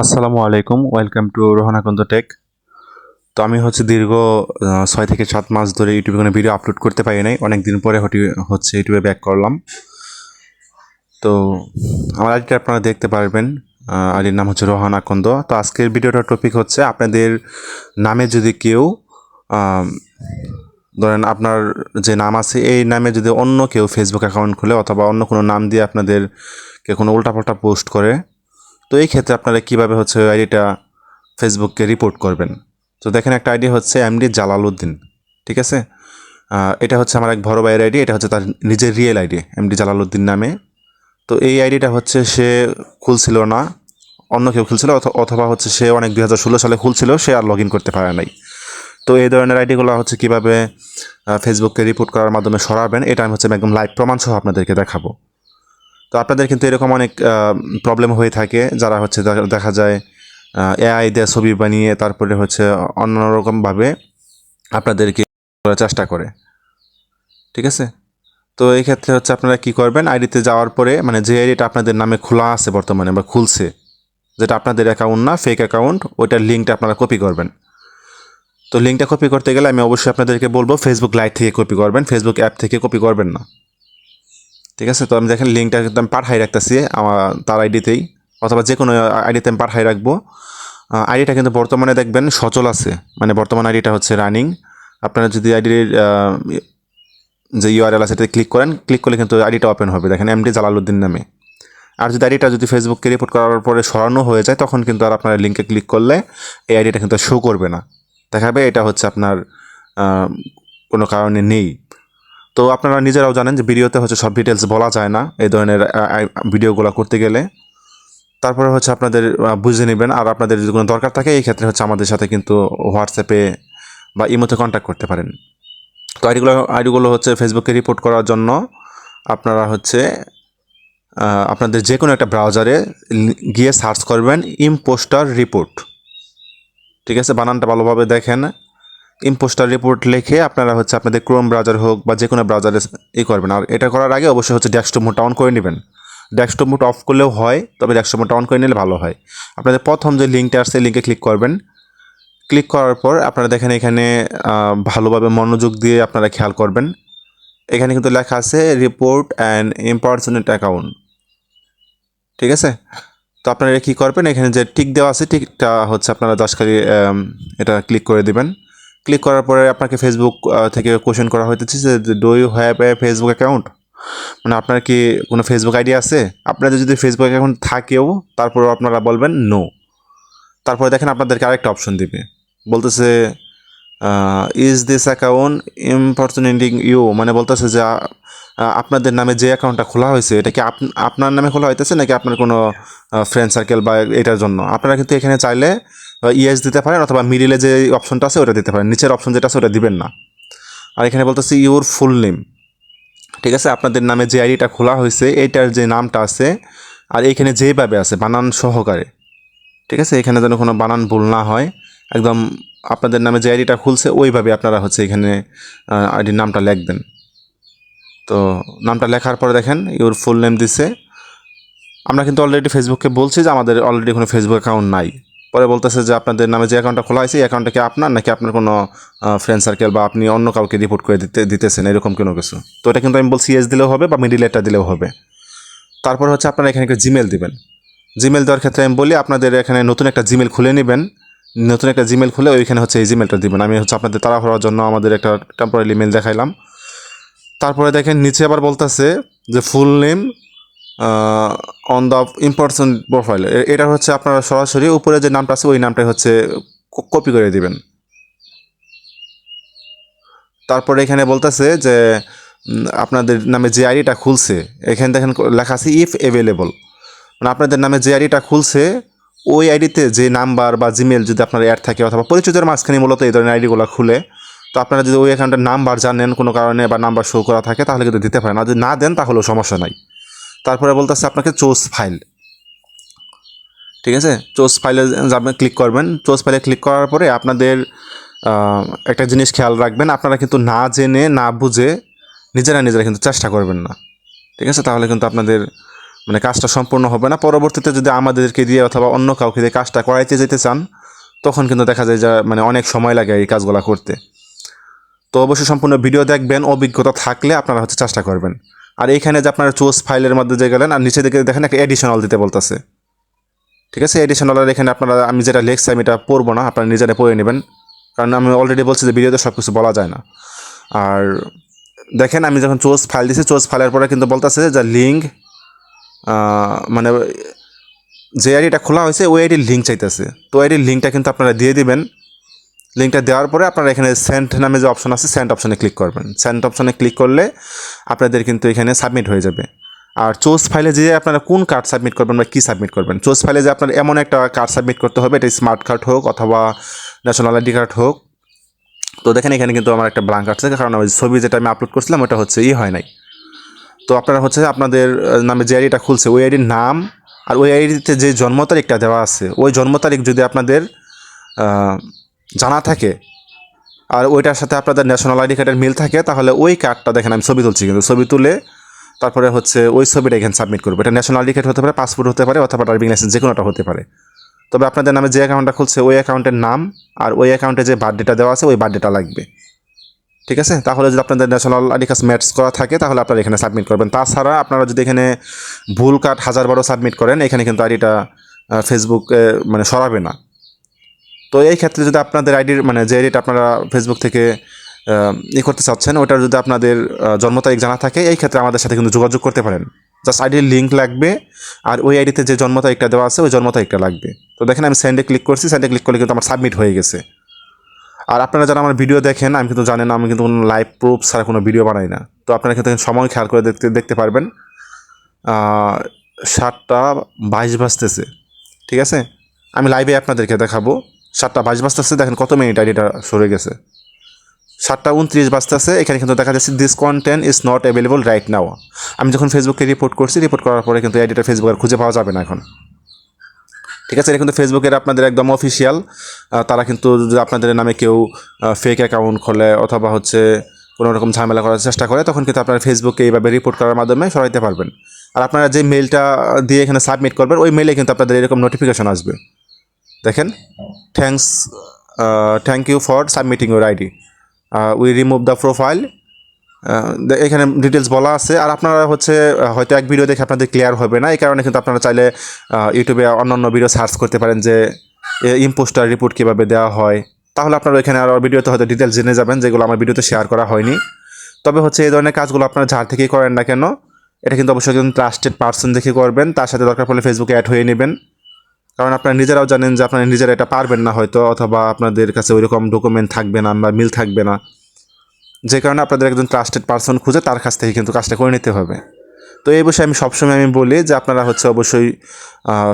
আসসালামু আলাইকুম, welcome to রোহানাকন্দ take. তো আমি হচ্ছে দীর্ঘ ছয় থেকে সাত মাস ধরে ইউটিউবে কোনো ভিডিও আপলোড করতে পারি নাই। অনেক দিন পরে হটি- হচ্ছে ইউটিউবে ব্যাক করলাম। তো আমার আইডিটা আপনারা দেখতে পারবেন আইডির নাম হচ্ছে রোহান আকন্দ তো আজকের ভিডিওটার টপিক হচ্ছে আপনাদের নামে যদি কেউ ধরেন আপনার যে নাম আছে, এই নামে যদি অন্য কেউ ফেসবুক অ্যাকাউন্ট খুলে অথবা অন্য কোনো নাম দিয়ে আপনাদেরকে কোনো উল্টাপাল্টা পোস্ট করে তো এই ক্ষেত্রে আপনারা কীভাবে হচ্ছে ওই আইডিটা ফেসবুককে রিপোর্ট করবেন? তো দেখেন একটা আইডি হচ্ছে এমডি জালালউদ্দিন ঠিক আছে? এটা হচ্ছে আমার এক বড় ভাইয়ের আইডি এটা হচ্ছে তার নিজের রিয়েল আইডি এমডি জালালউদ্দিন নামে। তো এই আইডিটা হচ্ছে সে খুলছিল না, অন্য কেউ খুলছিল, অথ- অথবা হচ্ছে সে অনেক দুই হাজার ষোলো সালে খুলছিল, সে আর লগ ইন করতে পারে নাই। তো এই ধরনের আইডিগুলো হচ্ছে কীভাবে ফেসবুককে রিপোর্ট করার মাধ্যমে সরাবেন, এটা আমি হচ্ছে একদম লাইভ প্রমাণ সহ আপনাদেরকে দেখাবো। তো আপনাদের কিন্তু এরকম অনেক প্রবলেম হয়ে থাকে যারা হচ্ছে দেখা- যায় এআই দিয়ে ছবি বানিয়ে তারপরে হচ্ছে অন্যরকমভাবে আপনাদেরকে করার চেষ্টা করে। ঠিক আছে? তো এই ক্ষেত্রে হচ্ছে আপনারা কি করবেন আইডিতে যাওয়ার পরে মানে যে আইডিটা আপনাদের নামে খোলা আছে বর্তমানে বা খুলছে, যেটা আপনাদের অ্যাকাউন্ট না ফেক অ্যাকাউন্ট ওইটার লিঙ্কটা আপনারা কপি করবেন। তো লিঙ্কটা কপি করতে গেলে আমি অবশ্যই আপনাদেরকে বলব ফেসবুক লাইভ থেকে কপি করবেন ফেসবুক অ্যাপ থেকে কপি করবেন না। ঠিক আছে? তো আমি দেখেন লিঙ্কটা কিন্তু আমি পাঠাই রাখতেছি আমার তার আইডিতেই অথবা যে কোনো আইডিতে আমি পাঠাই রাখব। আইডিটা কিন্তু বর্তমানে দেখবেন সচল আছে। মানে বর্তমান আইডিটা হচ্ছে রানিং আপনারা যদি আইডির যে ইউআরএল আছে সেটাতে ক্লিক করেন ক্লিক করলে কিন্তু আইডিটা ওপেন হবে। দেখেন এম এমডি জালালউদ্দিন নামে। আর যদি আইডিটা যদি ফেসবুককে রিপোর্ট করার পরে সরানো হয়ে যায়, তখন কিন্তু আর আপনার লিঙ্কে ক্লিক করলে এই আইডিটা কিন্তু শো করবে না। দেখাবে এটা হচ্ছে আপনার কোনো কারণে নেই। তো আপনারা নিজেরাও জানেন যে ভিডিওতে হচ্ছে সব ডিটেলস বলা যায় না, এই ধরনের ভিডিওগুলো করতে গেলে। তারপরে হচ্ছে আপনাদের বুঝে নেবেন, আর আপনাদের যদি কোনো দরকার থাকে, এই ক্ষেত্রে হচ্ছে আমাদের সাথে কিন্তু হোয়াটসঅ্যাপে বা ইমোতে কন্ট্যাক্ট করতে পারেন। তো আইডিগুলো আইডিগুলো হচ্ছে ফেসবুকে রিপোর্ট করার জন্য আপনারা হচ্ছে আপনাদের যে কোনো একটা ব্রাউজারে গিয়ে সার্চ করবেন ইম্পোস্টার রিপোর্ট ঠিক আছে? বানানটা ভালোভাবে দেখেন। ইম্পোস্টার রিপোর্ট লিখে আপনারা হচ্ছে আপনাদের ক্রোম ব্রাউজার হোক বা যে কোনো ব্রাউজারে ই করবেন। আর এটা করার আগে অবশ্যই হচ্ছে ডেস্কটপ মোডটা অন করে নেবেন। ডেস্কটপ মোড অফ করলেও হয়, তবে ডেস্কটপ মোডটা অন করে নিলে ভালো হয়। আপনাদের প্রথম যে লিঙ্কটা আসছে লিঙ্কে ক্লিক করবেন। ক্লিক করার পর আপনারা দেখেন এখানে ভালোভাবে মনোযোগ দিয়ে আপনারা খেয়াল করবেন। এখানে কিন্তু লেখা আছে রিপোর্ট অ্যান্ড ইম্পার্সনেট অ্যাকাউন্ট ঠিক আছে? তো আপনারা কী করবেন? এখানে যে টিক দেওয়া আছে টিকটা হচ্ছে আপনারা দশ দশকারি এটা ক্লিক করে দিবেন। ক্লিক করার পরে আপনাকে ফেসবুক থেকে কোশ্চেন করা হইতেছে যে do you have a Facebook account মানে আপনার কি কোনো ফেসবুক আইডি আছে? আপনাদের যদি ফেসবুক অ্যাকাউন্ট থাকেও, তারপরেও আপনারা বলবেন নো তারপরে দেখেন আপনাদেরকে আরেকটা অপশন দিবে। বলতেছে is this account impersonating you মানে বলতেছে যে আপনাদের নামে যে অ্যাকাউন্টটা খোলা হয়েছে, এটা কি আপ- আপনার নামে খোলা হইতেছে নাকি আপনার কোনো ফ্রেন্ড সার্কেল বা এটার জন্য? আপনারা কিন্তু এখানে চাইলে ইএস দিতে পারেন অথবা মিডিলে যে অপশনটা আছে ওটা দিতে পারেন। নিচের অপশন যেটা আছে ওটা দিবেন না। আর এখানে বলতেছে ইউর ফুল নেম ঠিক আছে? আপনাদের নামে যে আইডিটা খোলা হয়েছে এইটার যে নামটা আছে, আর এইখানে যেভাবে আছে, বানান সহকারে। ঠিক আছে? এখানে যেন কোনো বানান ভুল না হয়। একদম আপনাদের নামে যে আইডিটা খুলছে, ওইভাবে আপনারা হচ্ছে এখানে আইডির নামটা লিখবেন। তো নামটা লেখার পরে দেখেন ইউর ফুল নেম দিছে। আমরা কিন্তু অলরেডি ফেসবুককে বলছি যে আমাদের অলরেডি কোনো ফেসবুক অ্যাকাউন্ট নাই। পরে বলতেছে যে আপনাদের নামে যে অ্যাকাউন্টটা খোলা হয়েছে, এই অ্যাকাউন্টটা কি আপনার নাকি আপনার কোনো ফ্রেন্ড সার্কেল বা আপনি অন্য কাউকে রিপোর্ট করে দিতে, দিতেছেন, এরকম কোনো কিছু? তো এটা কিন্তু আমি বলছি এস দিলেও হবে বা মিডিল একটা দিলেও হবে। তারপর হচ্ছে আপনারা এখানে একটা জিমেল দিবেন। জিমেল দেওয়ার ক্ষেত্রে আমি বলি, আপনাদের এখানে নতুন একটা জিমেল খুলে নেবেন। নতুন একটা জিমেল খুলে ওইখানে হচ্ছে এই জিমেলটা দিবেন। আমি হচ্ছে আপনাদের তাড়া হওয়ার জন্য আমাদের একটা টেম্পোরারি মেল দেখাইলাম। তারপরে দেখেন নিচে আবার বলতেছে যে full name on the important profile এটা হচ্ছে আপনারা সরাসরি উপরে যে নামটা আছে, ওই নামটাই হচ্ছে কপি করে দিবেন। তারপরে এখানে বলতেছে যে আপনাদের নামে যে আইডিটা খুলছে, এখানে দেখেন লেখা আছে ইফ অ্যাভেলেবল মানে আপনাদের নামে যে আইডিটা খুলছে, ওই আইডিতে যে নাম্বার বা জিমেল যদি আপনার অ্যাড থাকে অথবা পরিচয়ের মাঝখানে মূলত এই ধরনের আইডিগুলো খুলে, তো আপনারা যদি ওই অ্যাকাউন্টের নাম্বার জানেন কোনো কারণে বা নাম্বার শো করা থাকে, তাহলে কিন্তু দিতে পারেন। আর যদি না দেন, তাহলেও সমস্যা নাই। তারপরে বলতেছে আপনাকে চোজ ফাইল। ঠিক আছে? চোজ ফাইলে যাবেন, ক্লিক করবেন। চোজ ফাইলে ক্লিক করার পরে আপনাদের একটা জিনিস খেয়াল রাখবেন। আপনারা কিন্তু না জেনে, না বুঝে নিজেরা নিজেরা কিন্তু চেষ্টা করবেন না। ঠিক আছে? তাহলে কিন্তু আপনাদের মানে কাজটা সম্পূর্ণ হবে না। পরবর্তীতে যদি আমাদেরকে দিয়ে অথবা অন্য কাউকে দিয়ে কাজটা করাইতে যেতে চান, তখন কিন্তু দেখা যায় যা মানে অনেক সময় লাগে এই কাজগুলো করতে। তো অবশ্যই সম্পূর্ণ ভিডিও দেখবেন, অভিজ্ঞতা থাকলে আপনারা হচ্ছে চেষ্টা করবেন। আর এইখানে যে আপনার চুজ ফাইলের মধ্যে যে গেলেন, আর নিচে দিকে দেখেন একটা এডিশনাল দিতে বলতেছে। ঠিক আছে? এডিশনাল এখানে আপনারা, আমি যেটা লিখছি আমি এটা পড়ব না, আপনারা নিজেরা পড়ে নেবেন। কারণ আমি অলরেডি বলছি যে ভিডিওতে সব কিছু বলা যায় না। আর দেখেন, আমি যখন চোজ ফাইল দিছি চোজ ফাইলের পরে কিন্তু বলতেছে যে লিঙ্ক মানে যে আইডিটা খোলা হয়েছে, ওই আইডির লিঙ্ক চাইতেছে। তো আইডির লিঙ্কটা কিন্তু আপনারা দিয়ে দিবেন। লিঙ্কটা দেওয়ার পরে আপনারা এখানে সেন্ট নামে যে অপশন আছে সেন্ট অপশনে ক্লিক করবেন। সেন্ট অপশনে ক্লিক করলে আপনাদের কিন্তু এখানে সাবমিট হয়ে যাবে। আর চোজ ফাইলে যে আপনারা কোন কার্ড সাবমিট করবেন বা কী সাবমিট করবেন? চোজ ফাইলে যে আপনার এমন একটা কার্ড সাবমিট করতে হবে, এটা স্মার্ট কার্ড হোক অথবা ন্যাশনাল আইডি কার্ড হোক। তো দেখেন এখানে কিন্তু আমার একটা ব্লাঙ্ক আছে, কারণ ওই ছবি যেটা আমি আপলোড করছিলাম, ওটা হচ্ছে ই হয় নাই। তো আপনারা হচ্ছে আপনাদের নামে যে আইডিটা খুলছে, ওই আইডির নাম আর ওই আইডিতে যে জন্ম তারিখটা দেওয়া আছে, ওই জন্ম তারিখ যদি আপনাদের জানা থাকে। আর ওইটার সাথে আপনাদের ন্যাশনাল আইডি কার্ডের মিল থাকে, তাহলে ওই কার্ডটা দেখেন আমি ছবি তুলছি কিন্তু। ছবি তুলে তারপরে হচ্ছে ওই ছবিটা এখানে সাবমিট করব। এটা ন্যাশনাল আইডি কার্ড হতে পারে পাসপোর্ট হতে পারে, অথবা ড্রাইভিং লাইসেন্স যে কোনোটা হতে পারে। তবে আপনাদের নামে যে অ্যাকাউন্টটা খুলছে, ওই অ্যাকাউন্টের নাম আর ওই অ্যাকাউন্টে যে বার্থডেটা দেওয়া আছে, ওই বার্থডেটা লাগবে। ঠিক আছে? তাহলে যদি আপনাদের ন্যাশনাল আইডি কার্ড ম্যাচ করা থাকে, তাহলে আপনারা এখানে সাবমিট করবেন। তাছাড়া আপনারা যদি এখানে ভুল কার্ড হাজার বারো সাবমিট করেন, এখানে কিন্তু আইডিটা ফেসবুক মানে সরাবে না। তো এই ক্ষেত্রে যদি আপনাদের আইডির মানে যে আইডিটা আপনারা ফেসবুক থেকে ই করতে চাচ্ছেন, ওটার যদি আপনাদের জন্ম তারিখ জানা থাকে, এই ক্ষেত্রে আমাদের সাথে কিন্তু যোগাযোগ করতে পারেন। জাস্ট আইডির লিঙ্ক লাগবে, আর ওই আইডিতে যে জন্ম তারিখটা দেওয়া আছে, ওই জন্ম তারিখটা লাগবে। তো দেখেন, আমি সেন্ডে ক্লিক করছি সেন্ডে ক্লিক করলে কিন্তু আমার সাবমিট হয়ে গেছে। আর আপনারা যারা আমার ভিডিও দেখেন, আমি কিন্তু জানেন আমি কিন্তু কোনো লাইভ প্রুফ ছাড়া কোনো ভিডিও বানাই না। তো আপনারা কিন্তু সময় খেয়াল করে দেখতে দেখতে পারবেন। সাতটা বাইশ বাজতেছে। ঠিক আছে? আমি লাইভে আপনাদেরকে দেখাবো। সাতটা বাইশ বাজতেছে, দেখেন কত মিনিট আইডিটা সরে গেছে। সাতটা উনত্রিশ বাজতেছে, এখানে কিন্তু দেখা যাচ্ছে this content is not available right now আমি যখন ফেসবুকে রিপোর্ট করছি রিপোর্ট করার পরে কিন্তু আইডিটা ফেসবুক খুঁজে পাওয়া যাবে না এখন। ঠিক আছে, এটা কিন্তু ফেসবুকের আপনাদের একদম অফিসিয়াল তারা কিন্তু আপনাদের নামে কেউ ফেক অ্যাকাউন্ট খোলে অথবা হচ্ছে কোনো রকম ঝামেলা করার চেষ্টা করে, তখন কিন্তু আপনারা ফেসবুকে এইভাবে রিপোর্ট করার মাধ্যমে সরাইতে পারবেন। আর আপনারা যে মেলটা দিয়ে এখানে সাবমিট করবেন, ওই মেলে কিন্তু আপনাদের এরকম নোটিফিকেশন আসবে। দেখেন? Thanks thank you for submitting your ID we remove the profile এখানে ডিটেলস বলা আছে। আর আপনারা হচ্ছে হয়তো এক ভিডিও দেখে আপনাদের ক্লিয়ার হবে না। এই কারণে কিন্তু আপনারা চাইলে ইউটিউবে অন্যান্য ভিডিও সার্চ করতে পারেন যে ইম্পোস্টার রিপোর্ট কীভাবে দেওয়া হয়। তাহলে আপনারা এখানে আরও ভিডিওতে হয়তো ডিটেলস জেনে যাবেন, যেগুলো আমার ভিডিওতে শেয়ার করা হয়নি। তবে হচ্ছে এই ধরনের কাজগুলো আপনারা যার থেকেই করেন না কেন, এটা কিন্তু অবশ্যই একজন ট্রাস্টেড পার্সন দেখে করবেন। তার সাথে দরকার পড়লে ফেসবুকে অ্যাড হয়ে নেবেন। কারণ আপনারা নিজেরাও জানেন যে আপনারা নিজেরা এটা পারবেন না হয়তো, অথবা আপনাদের কাছে ওইরকম ডকুমেন্ট থাকবে না বা মিল থাকবে না। যে কারণে আপনাদের একজন ট্রাস্টেড পার্সন খুঁজে তার কাছ থেকে কিন্তু কাজটা করে নিতে হবে। তো এই বিষয়ে আমি সবসময় আমি বলি যে আপনারা হচ্ছে অবশ্যই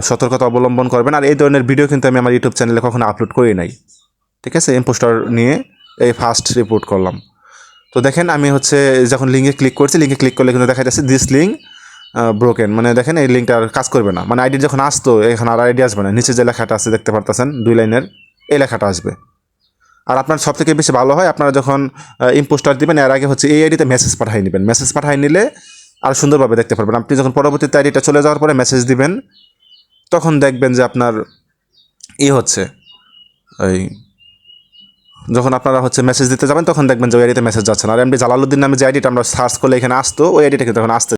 সতর্কতা অবলম্বন করবেন। আর এই ধরনের ভিডিও কিন্তু আমি আমার ইউটিউব চ্যানেলে কখনো আপলোড করি নাই। ঠিক আছে? ইম্পোস্টার নিয়ে এই ফার্স্ট রিপোর্ট করলাম। তো দেখেন আমি হচ্ছে যখন লিঙ্কে ক্লিক করছি লিঙ্কে ক্লিক করলে কিন্তু দেখা যাচ্ছে দিস লিঙ্ক ব্রোকেন মানে দেখেন এই লিঙ্কটা আর কাজ করবে না। মানে আইডি যখন আসতো, এখানে আর আইডি আসবে না। নিচে যে লেখাটা আছে, দেখতে পারতেছেন, দুই লাইনের, এই লেখাটা আসবে। আর আপনার সব থেকে বেশি ভালো হয়, আপনারা যখন ইম্পোস্টার দিবেন, এর আগে হচ্ছে এই আইডিতে মেসেজ পাঠাই নেবেন। মেসেজ পাঠাই নিলে আর সুন্দরভাবে দেখতে পারবেন। আপনি যখন পরবর্তীতে আইডিটা চলে যাওয়ার পরে মেসেজ দিবেন, তখন দেখবেন যে আপনার ই হচ্ছে, এই, যখন আপনারা হচ্ছে মেসেজ দিতে যাবেন, তখন দেখবেন যে ওই আইডিতে মেসেজ যাচ্ছে না। আর এমনি জালালুদ্দিন নামে যে আইডিটা আমরা সার্চ করলে এখানে আসতো, ওই আইডিটা কিন্তু এখন আসতে